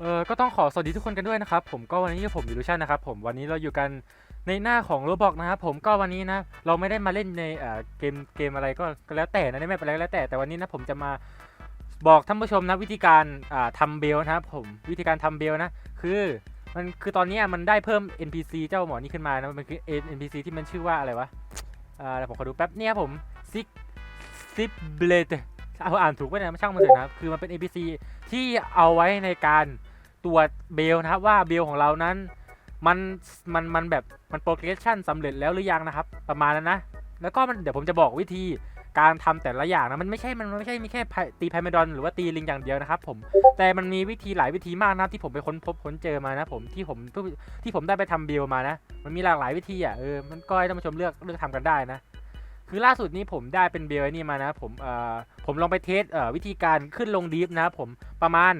เออก็ต้องขอสวัสดีทุกคนกันด้วยนะครับ ผมก็วันนี้ผมอยูรูชันนะครับผมวันนี้เราอยู่กันในหน้าของโรบอกนะครับผมก็วันนี้นะ เราไม่ได้มาเล่นในเอ่อเกมเกมอะไรก็ก็แล้วแต่นะในแมปอะไรก็แล้วแต่แต่วันนี้นะผมจะมาบอกท่านผู้ชมนะวิธีการอ่าทำเบลนะครับผมวิธีการทำเบลนะ คือมันคือตอนเนี้ยมันได้เพิ่ม NPC เจ้าหมอนี่ขึ้นมานะมันคือ NPC ที่มันชื่อว่าอะไรวะอ่าเดี๋ยวผมขอดูแป๊บเนี่ยผมซิกซิบเบลด เอาอ่านถูกไหมเนี่ยช่างมันเถอะนะครับ คือมันเป็น NPC ที่เอาไว้ในการตรวจเบลนะครับว่าเบลของเรานั้น มันมันมันแบบมันโปรเกรสชันสำเร็จแล้วหรือยังนะครับ ประมาณนั้นนะ แล้วก็มันเดี๋ยวผมจะบอกวิธีการทำแต่ละอย่างนะมันไม่ใช่มันไม่ใช่มีแค่ตีไพเมดอนหรือว่าตีลิงอย่างเดียวนะครับผมแต่มันมีวิธีหลายวิธีมากนะที่ผมไปค้นพบค้นเจอมานะผมที่ผมที่ผมได้ไปทำเบลมานะ มันมีหลากหลายวิธีอะเออมันก็ให้ท่านผู้ชมเลือกเลือกทำกันได้นะ คือล่าสุดนี้ผมได้เป็นเบลนี่มานะผมเอ่อผมลองไปเทสเอ่อวิธีการขึ้นลงดีฟนะครับผมประมาณ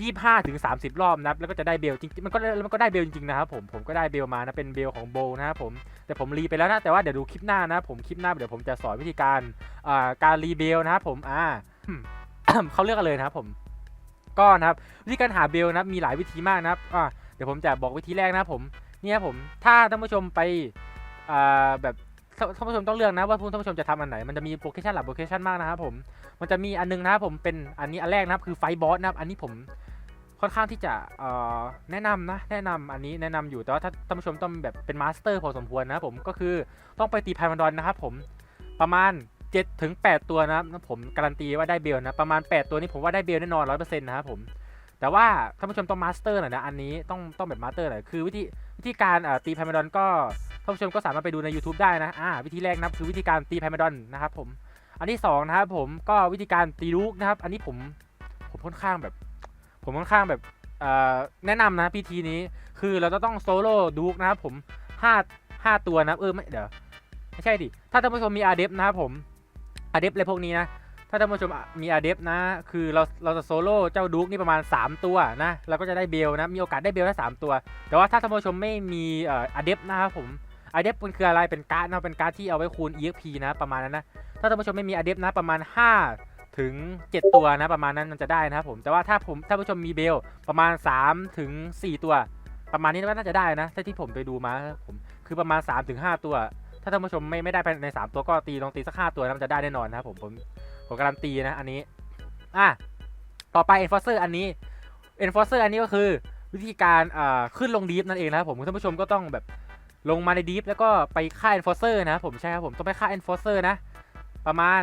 ยี่ห้าถึงสามสิบรอบนะครับแล้วก็จะได้เบลจริงๆมันก็มันก็ได้เบลจริงๆนะครับผมผมก็ได้เบลมานะเป็นเบลของโบนะครับผมแต่ผมรีไปแล้วนะแต่ว่าเดี๋ยวดูคลิปหน้านะผมคลิปหน้าเดี๋ยวผมจะสอนวิธีการอ่าการรีเบลนะครับผมอ่าเขาเลือกกันเลยนะครับผมก็นะครับวิธีการหาเบลนะครับมีหลายวิธีมากนะครับอ่าเดี๋ยวผมจะบอกวิธีแรกนะครับผมเนี่ยผมถ้าท่านผู้ชมไปอ่าแบบ ท่านผู้ชมต้องเลือกนะว่าท่านผู้ชมจะทำอันไหน มันจะมีโปรเคชั่นหลายโปรเคชั่นมากนะครับผม มันจะมีอันนึงนะครับผมเป็นอันนี้อันแรกนะครับคือไฟบอสนะครับ อันนี้ผมค่อนข้างที่จะแนะนำนะ แนะนำอันนี้แนะนำอยู่แต่ว่าถ้าท่านผู้ชมต้องแบบเป็นมาสเตอร์พอสมควรนะครับผมก็คือต้องไปตีไพมันดอนนะครับผมประมาณ7ถึง8ตัวนะครับผมการันตีว่าได้เบลนะประมาณ 8 ตัวนี้ผมว่าได้เบลแน่นอน100%นะครับผมแต่ว่าท่านผู้ชมต้องมาสเตอร์หน่อยนะอันนี้ต้องต้องแบบมาสเตอร์หน่อยคือวิธีวิธีการตีไพมันดอนก็ ท่านผู้ชมก็สามารถไปดูใน YouTube ได้นะอ่าวิธีแรกนะครับคือวิธีการตีไพมันดอนนะครับผมอันที่สองนะครับผมก็วิธีการตีลูกนะครับ อันนี้ผมผมค่อนข้างแบบ ผมค่อนข้างแบบอ่อแนะนำนะพิธีนี้คือเราจะต้องโซโล่ดูกนะครับผมห้าห้าตัวนะเออไม่เดี๋ยวไม่ใช่ดิถ้าท่านผู้ชมมีอาเดฟนะครับผมอาเดฟอะไรพวกนี้นะถ้าท่านผู้ชมมีอาเดฟนะ คือเราเราจะโซโล่เจ้าดูกนี่ประมาณ 3 ตัวนะเราก็จะได้เบลนะมีโอกาสได้เบลได้สามตัว แต่ว่าถ้าท่านผู้ชมไม่มีเอ่ออาเดฟนะครับผม อเดฟมันคืออะไรเป็นการ์ดนะเป็นการ์ดที่เอาไว้คูณ EXP นะประมาณนั้นนะถ้าท่านผู้ชมไม่มีอเดฟนะประมาณ 5 ถึง 7 ตัวนะประมาณนั้นมันจะได้นะครับผมแต่ว่าถ้าผมถ้าผู้ชมมีเบลประมาณ 3 ถึง 4 ตัว ประมาณนี้ก็น่าจะได้นะถ้าที่ผมไปดูมาผมคือประมาณ 3 ถึง 5 ตัว ถ้าท่านผู้ชมไม่ไม่ได้ใน 3 ตัวก็ตีลองตีสัก5ตัวนะมันจะได้แน่นอนนะครับผมผมผมการันตีนะอันนี้อะต่อไป enforcer อันนี้ enforcer อันนี้ก็คือวิธีการอ่าขึ้นลงดีฟนั่นเองนะครับผมท่านผู้ชมก็ต้องแบบ ลงมาในดีฟแล้วก็ไปฆ่า enforcer นะครับผมใช่ครับผมต้องไปฆ่า enforcer นะ ประมาณ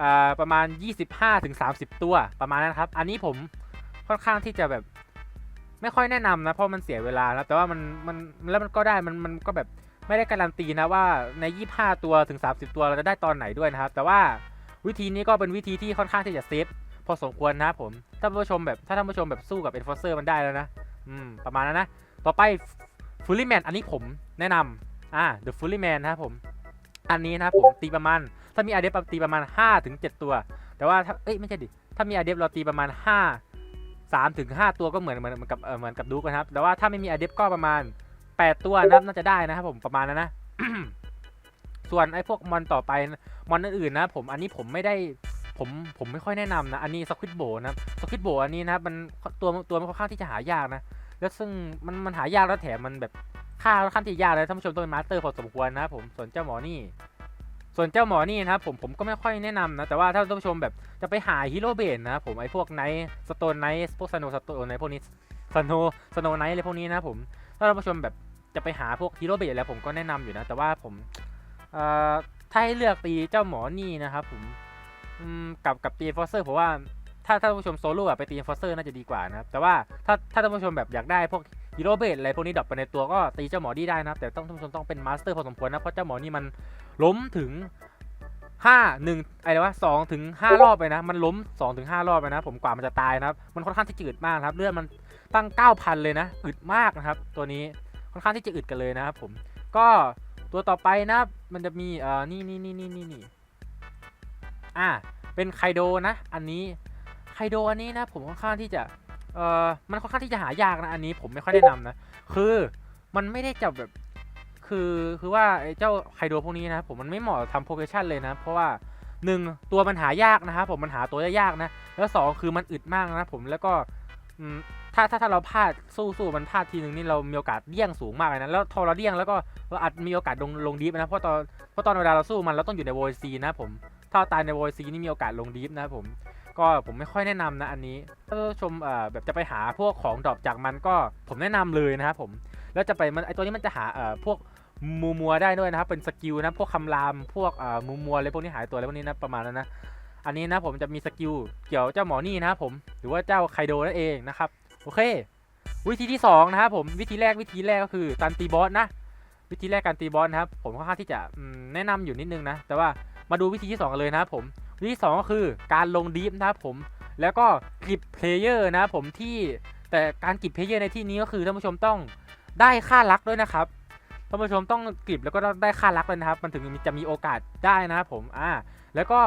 อ่าประมาณ 25ถึง30 ตัวประมาณนั้นครับ อันนี้ผมค่อนข้างที่จะแบบไม่ค่อยแนะนำนะเพราะมันเสียเวลานะแต่ว่ามันมันแล้วมันก็ได้มันมันก็แบบไม่ได้การันตีนะว่าใน 25 ตัวถึง 30 ตัวเราจะได้ตอนไหนด้วยนะครับ แต่ว่าวิธีนี้ก็เป็นวิธีที่ค่อนข้างที่จะเซฟพอสมควรนะครับผมถ้าท่านผู้ชมแบบถ้าท่านผู้ชมแบบสู้กับ Enforcer มันได้แล้วนะ อืม ประมาณนั้นนะ ต่อไป Fully Man อันนี้ผมแนะนำอ่า The Fully Man นนะครับผม อันนี้นะครับผมตีประมาณ ถ้ามีอาเดฟตีประมาณ5ถึง7ตัว แต่ว่าถ้าเอ้ยไม่ใช่ดิ ถ้ามีอาเดฟเราตีประมาณ 5 3ถึง5ตัวก็เหมือนเหมือนเหมือนกับเออเหมือนกับดูกันครับ แต่ว่าถ้าไม่มีอาเดฟก็ประมาณ 8 ตัวนะครับน่าจะได้นะครับผมประมาณนั้นนะ ส่วนไอ้พวกมอนต่อไปมอนอื่นๆนะผมอันนี้ผมไม่ได้ผมผมไม่ค่อยแนะนำนะ อันนี้สควิตโบนะครับสควิตโบอันนี้นะครับมันตัวตัวมันค่อนข้างที่จะหายากนะ แล้วซึ่งมันมันหายากแล้วแถมมันแบบค่าค่อนที่ยากเลยท่านผู้ชมต้องเป็นมาสเตอร์พอสมควรนะครับผมส่วนเจ้าหมอนี่ ส่วนเจ้าหมอนี่นะครับผมผมก็ไม่ค่อยแนะนำนะแต่ว่าถ้าท่านผู้ชมแบบจะไปหาฮีโร่เบนนะครับผมไอ้พวกไนท์สโตนไนท์พวกสโนสโตนไนพวกนี้สโนสโนไนท์อะไรพวกนี้นะผมถ้าท่านผู้ชมแบบจะไปหาพวกฮีโร่เบนแล้วผมก็แนะนำอยู่นะแต่ว่าผมเอ่อถ้าให้เลือกตีเจ้าหมอนี่นะครับผมอืมกับกับตีฟอสเซอร์ผมว่า ถ้าถ้าท่านผู้ชมโซโล่อะไปตีฟอสเซอร์น่าจะดีกว่านะครับ แต่ว่าถ้าถ้าท่านผู้ชมแบบอยากได้พวกฮีโร่เบสอะไรพวกนี้ดรอปไปในตัวก็ตีเจ้าหมอดีได้นะครับ แต่ต้องท่านผู้ชมต้องเป็นมาสเตอร์พอสมควรนะ เพราะเจ้าหมอนี่มันล้มถึงห้าหนึ่งอะไรวะสองถึงห้ารอบไปนะ มันล้มสองถึงห้ารอบไปนะ ผมกว่ามันจะตายนะครับ มันค่อนข้างที่จะอึดมากครับ เลือดมันตั้งเก้าพันเลยนะอึดมากนะครับ ตัวนี้ค่อนข้างที่จะอึดกันเลยนะครับผม ก็ตัวต่อไปนะ มันจะมีเอ่อนี่นี่นี่นี่นี่นี่อ่าเป็นไคโดนะ อันนี้ ไคโดอันนี้นะผมค่อนข้างที่จะเออมันค่อนข้างที่จะหายากนะอันนี้ผมไม่ค่อยแนะนำนะคือมันไม่ได้จับแบบคือคือว่าไอ้เจ้าไคโดพวกนี้นะผมมันไม่เหมาะทำโปรเกชันเลยนะ เพราะว่าหนึ่งตัวมันหายากนะครับผมมันหาตัวยากนะ แล้วสองคือมันอึดมากนะผมแล้วก็ถ้าถ้าถ้าเราพลาดสู้สู้มันพลาดทีนึงนี่เรามีโอกาสเลี่ยงสูงมากเลยนะแล้วพอเราเลี่ยงแล้วก็เราอาจมีโอกาสลงลงดีฟนะเพราะตอนเพราะตอนเวลาเราสู้มันเราต้องอยู่ในโวซีนะผมถ้าตายในโวซีนี่มีโอกาสลงดีฟนะผม ก็ผมไม่ค่อยแนะนำนะอันนี้ ถ้าท่านชมแบบจะไปหาพวกของดรอปจากมันก็ผมแนะนำเลยนะครับผม แล้วจะไปมันไอตัวนี้มันจะหาเอ่อพวกมูมัวได้ด้วยนะครับ เป็นสกิลนะพวกคำรามพวกเอ่อมูมัวอะไรพวกนี้หายตัวอะไรพวกนี้นะประมาณนั้นนะ อันนี้นะผมจะมีสกิลเกี่ยวเจ้าหมอนี่นะครับผมหรือว่าเจ้าไคโดนั่นเองนะครับโอเค วิธีที่สองนะครับผมวิธีแรกวิธีแรกก็คือการตีบอสนะวิธีแรกการตีบอสนะครับผมค่อนข้างที่จะแนะนำอยู่นิดนึงนะแต่ว่ามาดูวิธีที่สองกันเลยนะครับผม ที่สองก็คือการลงดีฟนะครับผมแล้วก็กริบเพลเยอร์นะครับผมที่แต่การกริบเพลเยอร์ในที่นี้ก็คือท่านผู้ชมต้องได้ค่ารักด้วยนะครับท่านผู้ชมต้องกริบแล้วก็ต้องได้ค่ารักเลยนะครับ มันถึงจะมีโอกาสได้นะครับผมอ่าแล้วก็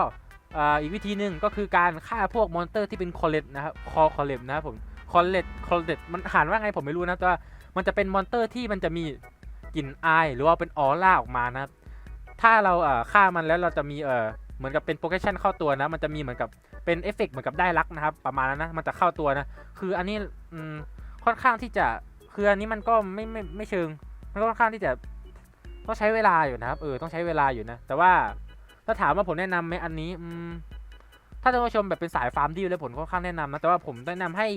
อ่าอีกวิธีหนึ่งก็คือการฆ่าพวกมอนสเตอร์ที่เป็นคอลเลตนะครับคอคอลเลตนะครับผมคอลเลตคอลเลตมันอ่านว่าไงผมไม่รู้นะแต่ว่ามันจะเป็นมอนสเตอร์ที่มันจะมีกลิ่นอายหรือว่าเป็นออร่าออกมานะครับถ้าเราฆ่ามันแล้วเราจะมีเอ่อ เหมือนกับเป็นโปรเกชันเข้าตัวนะ มันจะมีเหมือนกับเป็นเอฟเฟกต์เหมือนกับได้รักนะครับ ประมาณนั้นนะ มันจะเข้าตัวนะ คืออันนี้ค่อนข้างที่จะคืออันนี้มันก็ไม่ไม่ไม่เชิง มันก็ค่อนข้างที่จะต้องใช้เวลาอยู่นะครับ เออ ต้องใช้เวลาอยู่นะ แต่ว่าถ้าถามว่าผมแนะนำไหมอันนี้อืมถ้าท่านผู้ชมแบบเป็นสายฟาร์มดีแล้วผมค่อนข้างแนะนำนะ แต่ว่าผมแนะนำให้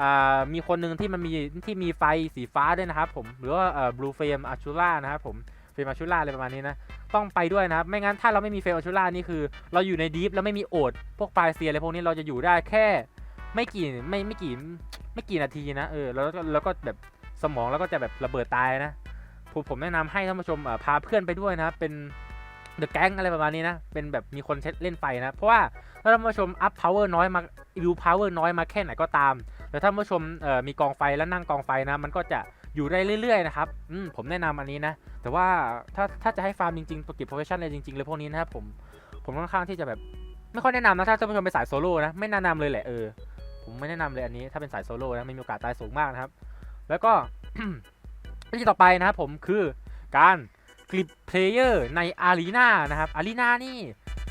อ่ามีคนหนึ่งที่มันมีที่มีไฟสีฟ้าด้วยนะครับผม หรือว่าเอ่อบลูเฟมอาชูล่านะครับผม เฟมาชูล่าอะไรประมาณนี้นะ ต้องไปด้วยนะครับ ไม่งั้นถ้าเราไม่มีเฟมาชูล่านี่คือ เราอยู่ในดีฟแล้วไม่มีโอด พวกปลายเซียอะไรพวกนี้เราจะอยู่ได้แค่ ไม่กี่ไม่ไม่กี่ไม่กี่นาทีนะเออแล้วก็แล้วก็แบบสมองแล้วก็จะแบบระเบิดตายนะผมผมแนะนำให้ท่านผู้ชมพาเพื่อนไปด้วยนะครับเป็นเดอะแก๊งอะไรประมาณนี้นะ เป็นแบบมีคนเล่นไฟนะ เพราะว่าถ้าท่านผู้ชมอัพพาวเวอร์น้อยมาวิวพาวเวอร์น้อยมาแค่ไหนก็ตาม แต่ถ้าท่านผู้ชมมีกองไฟแล้วนั่งกองไฟนะ มันก็จะ อยู่ได้เรื่อยๆนะครับอืมผมแนะนำอันนี้นะ แต่ว่าถ้าถ้าจะให้ฟาร์มจริงๆตัวเก็บโปรเฟชชั่นอะไรจริงๆเลยพวกนี้นะครับผมผมค่อนข้างที่จะแบบไม่ค่อยแนะนำนะถ้าท่านผู้ชมเป็นสายโซโล่นะไม่แนะนำเลยแหละเออผมไม่แนะนำเลยอันนี้ถ้าเป็นสายโซโล่นะไม่มีโอกาสตายสูงมากนะครับ แล้วก็วิธีต่อไปนะครับผมคือการกริปเพลเยอร์ในอารีนานะครับอารีนานี่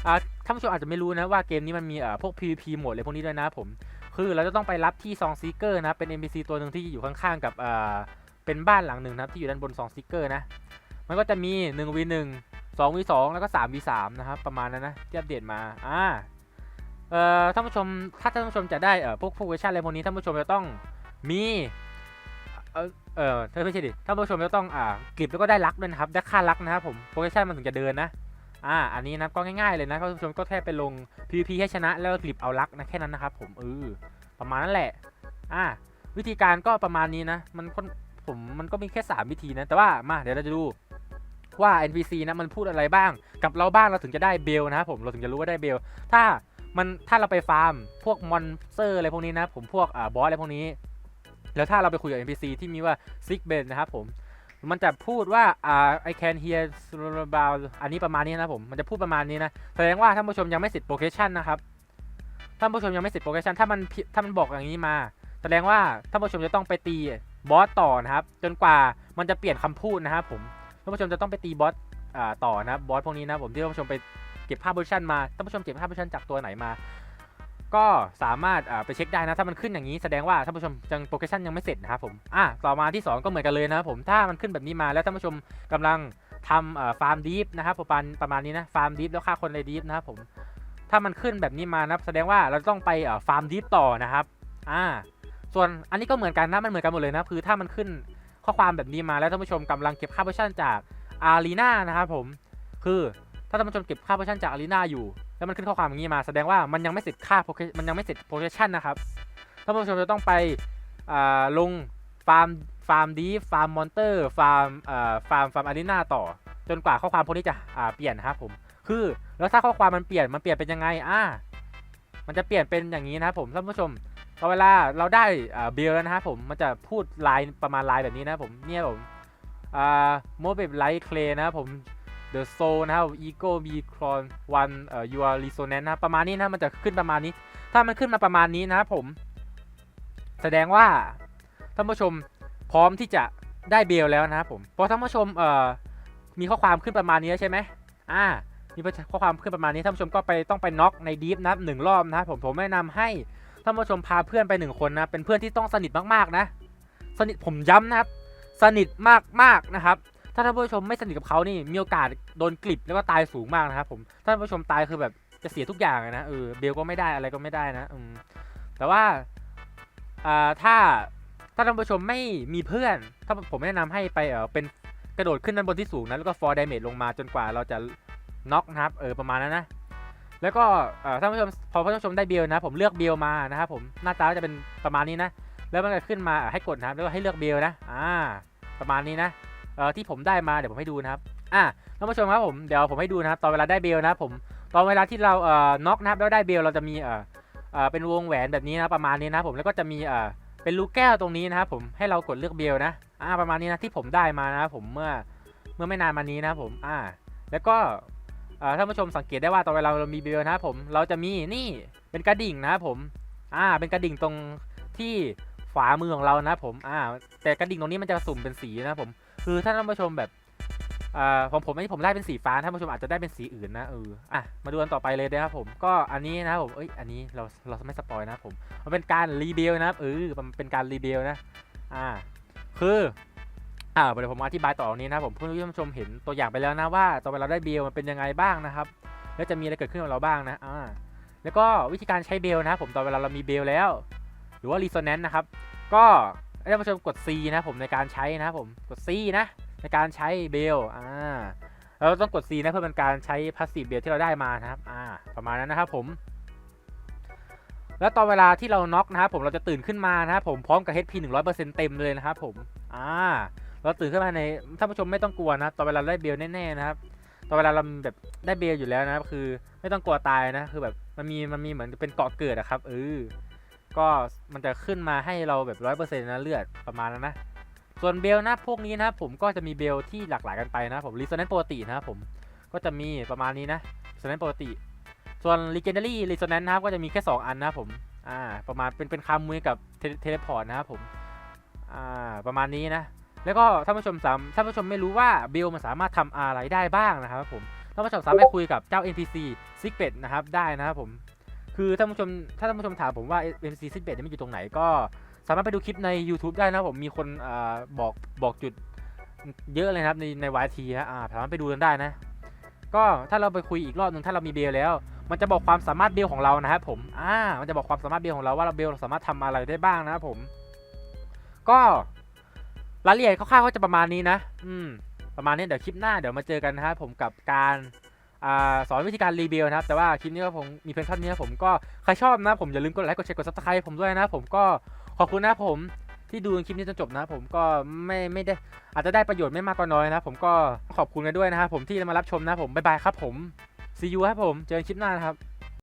อ่าท่านผู้ชมอาจจะไม่รู้นะว่าเกมนี้มันมีเอ่อพวก PVP โหมดอะไรพวกนี้ด้วยนะผม คือเราจะต้องไปรับที่ซองซีเกอร์นะเป็น NPC ตัวหนึ่งที่อยู่ข้างๆกับอ่า เป็นบ้านหลังหนึ่งนะครับที่อยู่ด้านบนซองซีเกอร์นะ มันก็จะมี 1v1 2v2 แล้วก็ 3v3 นะครับประมาณนั้นนะที่อัปเดตมาอ่าเอ่อท่านผู้ชมถ้าท่านผู้ชมจะได้เอ่อพวกพวกเวอร์ชันอะไรพวกนี้ท่านผู้ชมจะต้องมีเอ่อเออไม่ใช่ดิท่านผู้ชมจะต้องอ่ากลิบแล้วก็ได้รักด้วยนะครับได้ค่ารักนะครับผมโปรเกชั่นมันถึงจะเดินนะอ่าอันนี้นะก็ง่ายๆเลยนะท่านผู้ชมก็แค่ไปลง PVP ให้ชนะแล้วก็กลิบเอารักนะแค่นั้นนะครับผมเออประมาณนั้นแหละอ่าวิธีการก็ประมาณนี้นะมันค่อน ผมมันก็มีแค่ 3 วิธีนะ แต่ว่ามาเดี๋ยวเราจะดูว่า NPC นะมันพูดอะไรบ้าง กับเราบ้างเราถึงจะได้เบลนะครับผมเราถึงจะรู้ว่าได้เบล ถ้ามันถ้าเราไปฟาร์มพวกมอนสเตอร์อะไรพวกนี้นะผมพวกอ่าบอสอะไรพวกนี้ แล้วถ้าเราไปคุยกับ NPC ที่มีว่า sick b e n นะครับผมมันจะพูดว่าอ่า I can hear about อันนี้ประมาณนี้นะผมมันจะพูดประมาณนี้นะแสดงว่าท่านผู้ชมยังไม่เสร็จโปรเกชันนะครับท่านผู้ชมยังไม่เสร็จโปรเกชันถ้ามันถ้ามันบอกอย่างนี้มา แสดงว่าท่านผู้ชมจะต้องไปตี บอสต่อนะครับ จนกว่ามันจะเปลี่ยนคำพูดนะครับผมท่านผู้ชมจะต้องไปตีบอสต่อนะครับบอสพวกนี้นะผมที่ท่านผู้ชมไปเก็บภาพโปรเกชันมาท่านผู้ชมเก็บภาพโปรเกชันจากตัวไหนมา ก็สามารถไปเช็คได้นะถ้ามันขึ้นอย่างนี้แสดงว่าท่านผู้ชมยังโปรเกชั่นยังไม่เสร็จนะครับผมอะต่อมาที่ 2 ก็เหมือนกันเลยนะครับผมถ้ามันขึ้นแบบนี้มาแล้วท่านผู้ชมกำลังทำฟาร์มดีฟนะครับประมาณประมาณนี้นะฟาร์มดีฟแล้วฆ่าคนในดีฟนะครับผมถ้ามันขึ้นแบบนี้มานะแสดงว่าเราต้องไปฟาร์มดีฟต่อนะครับ อ่า ส่วนอันนี้ก็เหมือนกันนะมันเหมือนกันหมดเลยนะคือถ้ามันขึ้นข้อความแบบนี้มาแล้วท่านผู้ชมกำลังเก็บค่าโปรเกชันจากอารีนานะครับผมคือถ้าท่านผู้ชมเก็บค่าโปรเกชันจากอารีนาอยู่ แล้วมันขึ้นข้อความอย่างนี้มาแสดงว่ามันยังไม่เสร็จค่ามันยังไม่เสร็จโปรเ s ชันนะครับท่านผู้ชมจะต้องไปลงฟาร์มฟาร์มดีฟาร์มมอนเตอร์ฟาร์มฟาร์มฟาร์มอารีนาต่อ จนกว่าข้อความพวกนี้จะเปลี่ยนนะครับผมคือแล้วถ้าข้อความมันเปลี่ยนมันเปลี่ยนเป็นยังไงอ่ามันจะเปลี่ยนเป็นอย่างนี้นะครับผมท่านผู้ชม พอเวลาเราได้เบลแล้วนะครับผมมันจะพูดไลน์ประมาณไลน์แบบนี้นะครับผมเนี่ยผมอ่าโมเบลไลท์เคลนะครับผม The Soul นะครับ Ego b e c r o n One เอ่อ You are Resonance นะครับประมาณนี้นะมันจะขึ้นประมาณนี้ ถ้ามันขึ้นมาประมาณนี้นะครับผม แสดงว่าท่านผู้ชมพร้อมที่จะได้เบลแล้วนะครับผมเพราะท่านผู้ชมเอ่อมีข้อความขึ้นประมาณนี้ใช่ไหมอ่ามีข้อความขึ้นประมาณนี้ท่านผู้ชมก็ไปต้องไปน็อกในดีฟนับหนึ่งรอบนะครับผมผมแนะนำให้ ท่านผู้ชมพาเพื่อนไปหนึ่งคนนะ เป็นเพื่อนที่ต้องสนิทมากๆนะ สนิทผมย้ำนะครับ สนิทมากๆนะครับ ถ้าท่านผู้ชมไม่สนิทกับเขานี่ มีโอกาสโดนกลิบแล้วก็ตายสูงมากนะครับผมถ้าท่านผู้ชมตายคือแบบจะเสียทุกอย่างนะเออเบลก็ไม่ได้อะไรก็ไม่ได้นะอืมแต่ว่าอ่าถ้าถ้าท่านผู้ชมไม่มีเพื่อน ถ้าผมแนะนำให้ไปเออเป็นกระโดดขึ้นด้านบนที่สูงนะแล้วก็ฟอร์ดเมจลงมาจนกว่าเราจะน็อกนะครับเออประมาณนั้นนะ แล้วก็ท่านผู้ชมพอท่านผู้ชมได้เบลนะ ผมเลือกเบลมานะครับผมหน้าตาจะเป็นประมาณนี้นะ แล้วมันก็ขึ้นมาให้กดนะครับแล้วก็ให้เลือกเบลนะอ่าประมาณนี้นะที่ผมได้มาเดี๋ยวผมให้ดูนะครับอะท่านผู้ชมครับผมเดี๋ยวผมให้ดูนะครับตอนเวลาได้เบลนะผมตอนเวลาที่เราเอ่อน็อกนะครับแล้วได้เบลเราจะมีเอ่อเอ่อเป็นวงแหวนแบบนี้นะประมาณนี้นะผมแล้วก็จะมีเอ่อเป็นลูกแก้วตรงนี้นะครับผมให้เรากดเลือกเบลนะอ่าประมาณนี้นะที่ผมได้มานะครับผมเมื่อเมื่อไม่นานมานี้นะครับผมอ่าแล้วก็ ท่านผู้ชมสังเกตได้ว่าตอนเวลาเรามีเบลนะครับผมเราจะมีนี่เป็นกระดิ่งนะครับผมอ่าเป็นกระดิ่งตรงที่ฝามือของเรานะครับผมอ่าแต่กระดิ่งตรงนี้มันจะสุ่มเป็นสีนะครับผมคือถ้าท่านผู้ชมแบบอ่าของผมอันนี้ผมได้เป็นสีฟ้าท่านผู้ชมอาจจะได้เป็นสีอื่นนะเอออะมาดูกันต่อไปเลยนะครับผมก็อันนี้นะครับผมเอ้ยอันนี้เราเราไม่สปอยนะครับผมมันเป็นการรีเบลนะครับเออมันเป็นการรีเบลนะอ่าคือ อ่าเดี๋ยวผมอธิบายต่อตรงนี้นะครับผมเพื่อให้ท่านผู้ชมเห็นตัวอย่างไปแล้วนะว่าตอนเวลาได้เบลมันเป็นยังไงบ้างนะครับ แล้วจะมีอะไรเกิดขึ้นกับเราบ้างนะอ่าแล้วก็วิธีการใช้เบลนะครับผมตอนเวลาเรามีเบลแล้ว หรือว่า resonance นะครับ ก็ให้ท่านผู้ชมกด C นะผมในการใช้นะผมกด C นะ ในการใช้เบลอ่าเราต้องกด C นะเพื่อเป็นการใช้ passive เบลที่เราได้มานะครับอ่าประมาณนั้นนะครับผม แล้วตอนเวลาที่เราน็อกนะครับผมเราจะตื่นขึ้นมานะครับผมพร้อมกับ HP 100%เต็มเลยนะครับผมอ่า เราตื่นขึ้นมาในท่านผู้ชมไม่ต้องกลัวนะตอนเวลาได้เบลแน่ๆนะครับตอนเวลาเราแบบได้เบลอยู่แล้วนะครับคือไม่ต้องกลัวตายนะคือแบบมันมีมันมีเหมือนเป็นเกาะเกิดอะครับเออก็มันจะขึ้นมาให้เราแบบร้อยเปอร์เซ็นต์นะเลือดประมาณนั้นนะส่วนเบลนะพวกนี้นะครับผมก็จะมีเบลที่หลากหลายกันไปนะผมรีเซนต์ปกตินะครับผมก็จะมีประมาณนี้นะรีเซนต์ปกติ ส่วน legendary resonance นะครับก็จะมีแค่ 2 อันนะผมอ่าประมาณเป็นเป็นคำมือกับเทเลพอร์ตนะครับผมอ่าประมาณนี้นะ แล้วก็ท่านผู้ชมสามท่านผู้ชมไม่รู้ว่าเบลมันสามารถทำอะไรได้บ้างนะครับผมท่านผู้ชมสามารถคุยกับเจ้า NPC s i g b e t นะครับได้นะครับผมคือท่านผู้ชมถ้าท่านผู้ชมถามผมว่า NPC s i g b e t มันอยู่ตรงไหนก็สามารถไปดูคลิปใน YouTube ได้นะครับผมมีคนอบอกบอกจุดเยอะเลยครับในใน YT ฮะอ่าสามารถไปดูกันได้นะ ก็ถ้าเราไปคุยอีกรอบหนึ่งถ้าเรามีเบลแล้ว มันจะบอกความสามารถเบลของเรานะครับผมอ่ามันจะบอกความสามารถเบลของเราว่าเราเบลเราสามารถทำอะไรได้บ้างนะครับผม ก็ รายละเอียดคร่าวๆก็จะประมาณนี้นะ อืม ประมาณนี้เดี๋ยวคลิปหน้าเดี๋ยวมาเจอกันนะครับผมกับการอสอนวิธีการรีเบลนะครับ แต่ว่าคลิปนี้ก็ผมมีเพียงเท่านี้นะผมก็ใครชอบนะผมอย่าลืมกดไลค์กดแชร์กดซับสไครต์ผมด้วยนะผมก็ขอบคุณนะผมที่ดูคลิปนี้จนจบนะผมก็ไม่ไม่ได้อาจจะได้ประโยชน์ไม่มากก็น้อยนะผมก็ขอบคุณกันด้วยนะครับผมที่มารับชมนะผมบ๊ายบายครับผม see you ครับผมเจอกันคลิปหน้านะครับ